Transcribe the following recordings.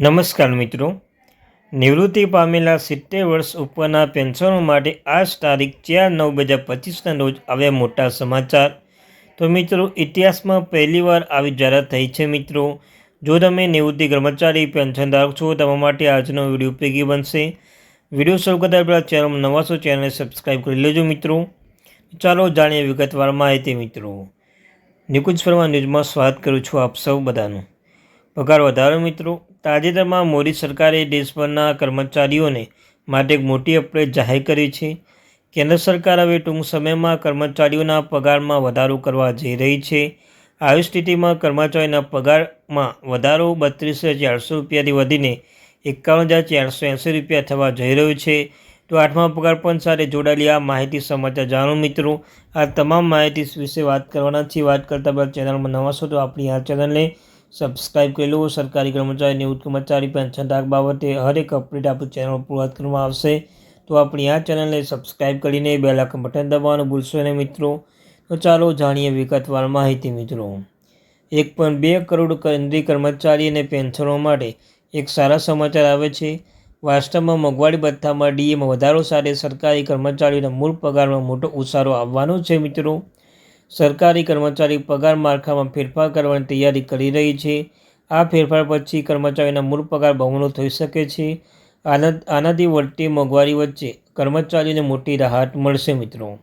નમસ્કાર મિત્રો. નિવૃત્તિ પામેલા સિત્તેર વર્ષ ઉપરના પેન્શનો માટે આજ તારીખ ચાર નવ બે હજાર પચીસના રોજ આવ્યા મોટા સમાચાર. તો મિત્રો, ઇતિહાસમાં પહેલીવાર આવી જાહેરાત થઈ છે મિત્રો. જો તમે નિવૃત્તિ કર્મચારી પેન્શન ધારક છો તમારા માટે આજનો વીડિયો ઉપયોગી બનશે. વીડિયો શરૂ કરતા પહેલાં ચેનલમાં નવા છો, ચેનલને સબસ્ક્રાઈબ કરી લેજો મિત્રો. ચાલો જાણીએ વિગતવાર માહિતી મિત્રો. નિકુંજ ફર્મા ન્યૂઝમાં સ્વાગત કરું છું આપ સૌ બધાનું. પગાર વધારો મિત્રો. તાજેતરમાં મોદી સરકારે દેશભરના કર્મચારીઓને માટે એક મોટી અપડેટ જાહેર કરી છે. કેન્દ્ર સરકાર હવે ટૂંક સમયમાં કર્મચારીઓના પગારમાં વધારો કરવા જઈ રહી છે. આવી સ્થિતિમાં કર્મચારીના પગારમાં વધારો બત્રીસ હજાર ચારસો રૂપિયાથી વધીને એકાવન હજાર ચારસો એંસી રૂપિયા થવા જઈ રહ્યો છે. તો આઠમા પગાર પણ સાથે જોડાયેલી આ માહિતી સમાચાર જાણો મિત્રો. આ તમામ માહિતી વિશે વાત કરવાના છીએ. વાત કરતાં પહેલાં ચેનલમાં નવા છો તો આપણી આ ચેનલને સબસ્ક્રાઇબ કરી સરકારી કર્મચારી નિવૃત્ત કર્મચારી પેન્શન ડાક બાબતે હરેક અપડેટ આપણી ચેનલ પર કરવામાં આવશે. તો આપણી આ ચેનલને સબસ્ક્રાઇબ કરીને બે લાખ બટન દબાવવાનું ભૂલશો નહીં મિત્રો. તો ચાલો જાણીએ વિગતવાર માહિતી મિત્રો. એક પોઈન્ટ બે કરોડ કેન્દ્રીય કર્મચારી અને પેન્શનો માટે એક સારા સમાચાર આવે છે. વાસ્તવમાં મોંઘવારી ભથ્થામાં ડીએમાં વધારો સાથે સરકારી કર્મચારીઓના મૂળ પગારમાં મોટો ઉછારો આવવાનો છે મિત્રો. સરકારી કર્મચારી પગાર માળખામાં ફેરફાર કરવાની તૈયારી કરી રહી છે. આ ફેરફાર પછી કર્મચારીના મૂળ પગાર બમણો થઈ શકે છે. આના, આનાથી વધતી મોંઘવારી વચ્ચે કર્મચારીને મોટી રાહત મળશે મિત્રો.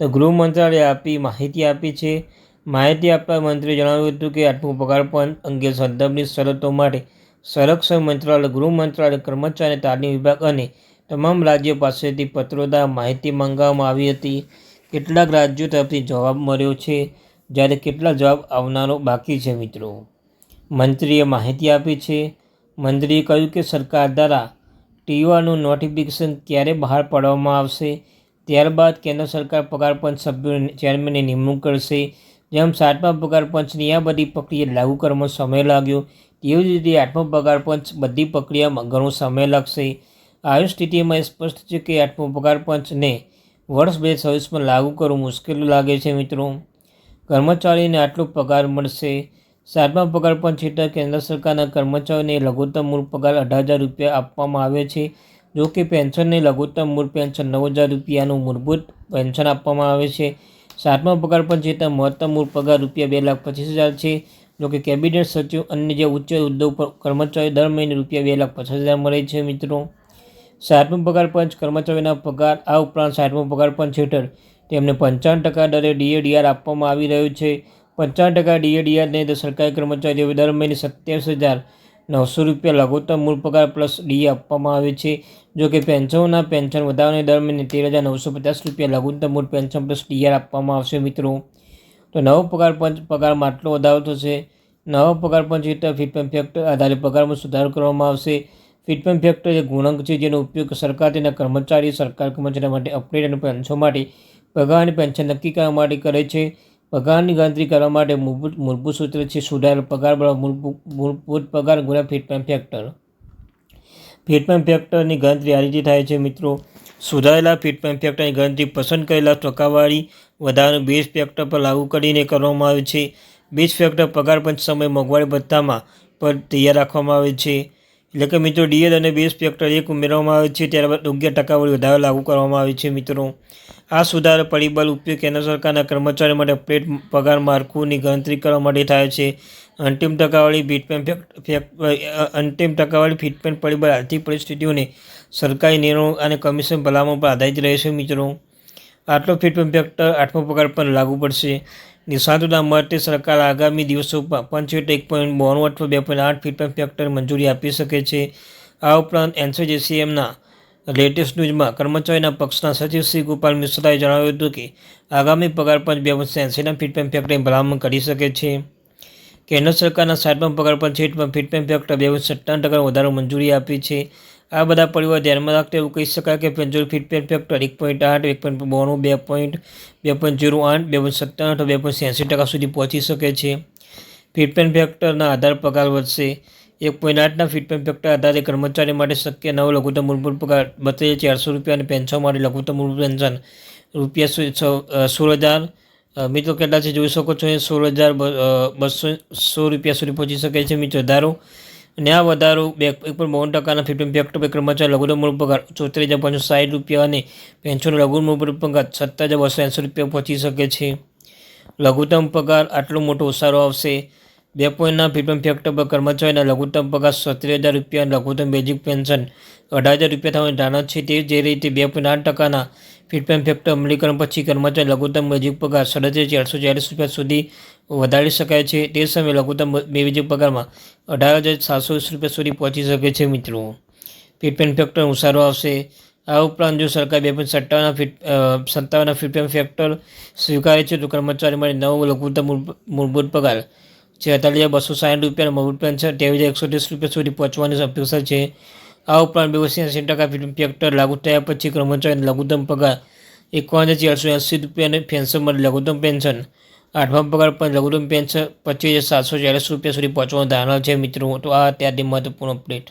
તો ગૃહ મંત્રાલયે આપી માહિતી આપી છે. માહિતી આપવા મંત્રીએ જણાવ્યું હતું કે આઠમું પગાર પંચ અંગે સંદર્ભની શરતો માટે સંરક્ષણ મંત્રાલય, ગૃહ મંત્રાલય, કર્મચારી તાલીમ વિભાગ અને તમામ રાજ્યો પાસેથી પત્રોદા માહિતી માંગવામાં આવી હતી. કેટલાક રાજ્યો તરફથી જવાબ મળ્યો છે, જ્યારે કેટલા જવાબ આવનારો બાકી છે મિત્રો. મંત્રીએ માહિતી આપી છે, મંત્રીએ કહ્યું કે સરકાર દ્વારા ટીઓઆરનું નોટિફિકેશન ક્યારે બહાર પાડવામાં આવશે, ત્યારબાદ કેન્દ્ર સરકાર પગાર પંચ સભ્યો ચેરમેનની નિમણૂક કરશે, જેમ સાતમા પગાર પંચની આ બધી પ્રક્રિયા લાગુ કરવામાં સમય લાગ્યો, તેવી જ રીતે આઠમો પગાર પંચ બધી પ્રક્રિયામાં ઘણો સમય લાગશે. આવી સ્થિતિમાં એ સ્પષ્ટ છે કે આઠમો પગાર પંચને વર્ષ બે સર્વિસમાં લાગુ કરવું મુશ્કેલ લાગે છે મિત્રો. કર્મચારીને આટલો પગાર મળશે. સાતમા પગાર પંચ હેઠળ કેન્દ્ર સરકારના કર્મચારીઓને લઘુત્તમ મૂળ પગાર અઢાર હજાર રૂપિયા આપવામાં આવે છે. જો કે પેન્શનને લઘુત્તમ મૂળ પેન્શન નવ હજાર રૂપિયાનું મૂળભૂત પેન્શન આપવામાં આવે છે. સાતમા પગાર પંચ હેઠળ મહત્તમ મૂળ પગાર રૂપિયા બે લાખ પચીસ હજાર છે. જો કે કેબિનેટ સચિવ અન્ય જે ઉચ્ચ ઉદ્યોગ કર્મચારીઓ દર મહિને રૂપિયા બે લાખ પચાસ હજાર મળે છે મિત્રો. સાતમો પગાર પંચ કર્મચારીઓના પગાર, આ ઉપરાંત સાતમો પગાર પંચ હેઠળ તેમને પંચાવન ટકા દરે ડીએડીઆર આપવામાં આવી રહ્યું છે. પંચાવન ટકા ડીએડીઆરને સરકારી કર્મચારીઓ દર મહિને સત્યાવીસ હજાર નવસો રૂપિયા લઘુત્તમ મૂળ પગાર પ્લસ ડીએ આપવામાં આવે છે. જો કે પેન્શનોના પેન્શન વધારાને દર મહિને તેર હજાર નવસો પચાસ રૂપિયા લઘુત્તમ મૂળ પેન્શન પ્લસ ડીઆર આપવામાં આવશે મિત્રો. તો નવો પગાર પંચ પગારમાં આટલો વધારો થશે. નવો પગાર પંચ હેઠળ ફીટ ફેક્ટર આધારે પગારમાં સુધારો કરવામાં આવશે. ફિટમેન્ટ ફેક્ટર એ ગુણાંક છે, જેનો ઉપયોગ સરકાર તેના કર્મચારી, સરકાર કર્મચારી માટે અપડેટ અને પેન્શન માટે પગાર અને પેન્શન નક્કી કરવા માટે કરે છે. પગારની ગણતરી કરવા માટે મૂળભૂત મૂળભૂત સૂત્ર છે, સુધારેલ પગાર મૂળભૂત પગાર ગુણ્યા ફિટમેન ફેક્ટર ફિટમેન ફેક્ટરની ગણતરી આ રીતે થાય છે, મિત્રો. સુધારેલા ફિટમેન ફેક્ટરની ગણતરી પસંદ કરેલા ટકાવારી વધારાનું બેઝ ફેક્ટર પર લાગુ કરીને કરવામાં આવે છે. બેઝ ફેક્ટર પગાર પંચ સમય મોંઘવારી ભથ્થામાં પર તૈયાર રાખવામાં આવે છે. એટલે કે મિત્રો ડીએલ અને બેઝ ફેક્ટર એક ઉમેરવામાં આવે છે, ત્યારબાદ યોગ્ય ટકાવાળી વધારો લાગુ કરવામાં આવે છે મિત્રો. આ સુધારો પરિબળ ઉપયોગ કેન્દ્ર સરકારના કર્મચારીઓ માટે પ્લેટ પગાર માળખુંની ગણતરી કરવા માટે થાય છે. અંતિમ ટકાવાળી ફીટપેન અંતિમ ટકાવાળી ફીટપેન પરિબળ આર્થિક પરિસ્થિતિઓને સરકારી નિર્ણયો અને કમિશન ભલામણ પર આધારિત રહેશે મિત્રો. આટલો ફિટમેન્ટ ફેક્ટર આઠમો પગાર પર લાગુ પડશે. નિષ્ણાતોના મતે સરકાર આગામી દિવસોમાં પંચોતેર એક પોઈન્ટ બોણું અથવા બે પોઈન્ટ આઠ ફીટ ફેક્ટર મંજૂરી આપી શકે છે. આ ઉપરાંત એનસીજેસીએમના લેટેસ્ટ ન્યૂઝમાં કર્મચારીના પક્ષના સચિવ શ્રી ગોપાલ મિશ્રાએ જણાવ્યું હતું કે આગામી પગાર પંચ બે વર્ષ એંસીના ફીટમેન્ટ ફેક્ટરની ભલામણ કરી શકે છે. કેન્દ્ર સરકારના સાતમા પગાર પંચ હેઠમાં ફીટમેન્ટ ફેક્ટર બે વર્ષ સત્તાવન ટકા વધારો મંજૂરી આપી છે. આ બધા પરિવાર ધ્યાનમાં રાખતા એવું કહી શકાય કે પેન્જોર પેન ફેક્ટર એક પોઈન્ટ આઠ, એક પોઈન્ટ બોણું, બે પોઈન્ટ બે પોઈન્ટ જીરો આઠ, બે પોઈન્ટ સત્તાવન બે પોઈન્ટ એંસી ટકા સુધી પહોંચી શકે છે. ફીટમેન્ટ ફેક્ટરના આધાર પગાર વધશે. એક પોઈન્ટ આઠના ફીટમેન્ટ ફેક્ટર આધારે કર્મચારી માટે શક્ય નવો લઘુત્તમ મૂળભૂત પગાર બત્રીસ ચારસો રૂપિયા અને પેન્શન માટે લઘુત્તમ મૂળભૂત પેન્શન રૂપિયા સોળ હજાર. મિત્રો કેટલા છે જોઈ શકો છો? એ સોળ હજાર બસો, સો રૂપિયા સુધી પહોંચી શકે છે. મિત્રો, ધારો અને આ વધારો બે એક પણ બાવન ટકાના ફિફ્ટીન ફેક્ટર પર કર્મચારી લઘુત્તમ મૂળ પગાર ચોત્રીસ હજાર પાંચસો સાઠ રૂપિયા અને પેન્શન લઘુત્તમ મૂળ પગાર સત્તર હજાર બસો એંસી રૂપિયા પહોંચી શકે છે. લઘુત્તમ પગાર આટલો મોટો ઉસારો આવશે. બે પોઈન્ટના ફિફ્ટીન ફેક્ટર પર કર્મચારીના લઘુત્તમ પગાર સત્તર હજાર રૂપિયા અને લઘુત્તમ બેઝિક પેન્શન અઢાર હજાર રૂપિયા થવાની ધારણા છે. તે જે રીતે બે પોઈન્ટ આઠ ટકાના ફિફ્ટીન ફેક્ટર અમલીકરણ પછી કર્મચારી લઘુત્તમ બેઝિક પગાર સાડત્રીસ ચારસો ચાલીસ રૂપિયા સુધી વધારી શકાય છે. તે સમયે લઘુત્તમ બેઝિક પગારમાં અઢાર હજાર સાતસો રૂપિયા સુધી પહોંચી શકે છે મિત્રો. ફિફ્ટીન ફેક્ટર ઉસારો આવશે. આ ઉપરાંત જો સરકાર બે પોઈન્ટ સત્તાવનના ફીટ સત્તાવનના ફિફ્ટીન ફેક્ટર સ્વીકારે છે, તો કર્મચારી માટે નવો લઘુત્તમ મૂળ- મૂળભૂત પગાર છેતાલીસ હજાર બસો સાઠ રૂપિયા મૂળભૂત પેન્શન ત્રેવીસ હજાર એકસો ત્રીસ રૂપિયા સુધી પહોંચવાની અપેક્ષા છે. આ ઉપરાંત બેવસી એંસી ટકા ફિફ્ટીન ફેક્ટર લાગુ થયા પછી કર્મચારીને લઘુત્તમ પગાર એકાવન હજાર ચારસો એંસી રૂપિયાની પેન્શન માટે લઘુત્તમ પેન્શન આઠમા પગાર પર લઘુત્તમ પેન્શન પચીસ હજાર સાતસો ચાલીસ રૂપિયા સુધી પહોંચવાનું ધારણા છે મિત્રો. તો આ અત્યારથી મહત્વપૂર્ણ અપડેટ